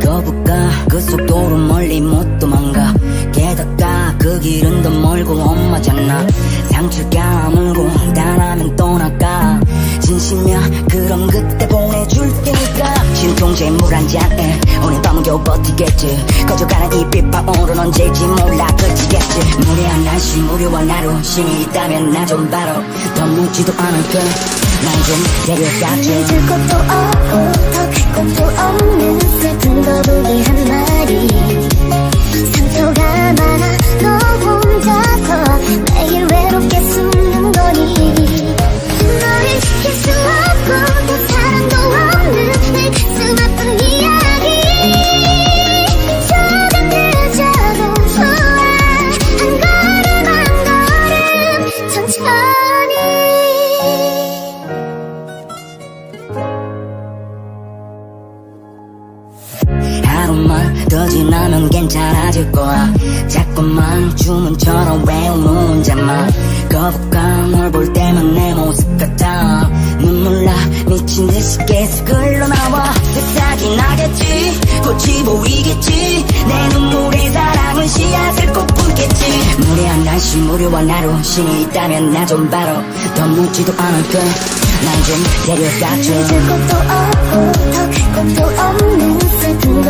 거북가 그 속도로 멀리 못 도망가 엄마잖아 상처 까물고 단하면 떠나가 진심이야. 그럼 그때 보내줄 테니까. 진통제 물 한 잔에 오늘 밤은 겨우 버티겠지. 꺼져가는 이 빛바오른 언제일지 몰라. 그치겠지. 무례한 날씨 무료한 하루 신이 있다면 나 좀 바로 더 묻지도 않을게. 날좀 데려가줘 잊을 것도 없고 더갈 것도 없는 하루만 더 지나면 괜찮아질 거야. 자꾸만 주문처럼 외우는 혼자만. 거북한 널볼 때만 내 모습 같아. 눈물 나 미친 듯이 계속 흘러나와. 새싹이 나겠지 꽃이 보이겠지. 내 눈물에 사랑은 씨앗을 꼭 품겠지. 무례한 날씨 무료한 하루 신이 있다면 나 좀 바로 더 묻지도 않을게 날좀 데려가줘 잊을 것도 없고 것도 없는 슬픈 거북이 한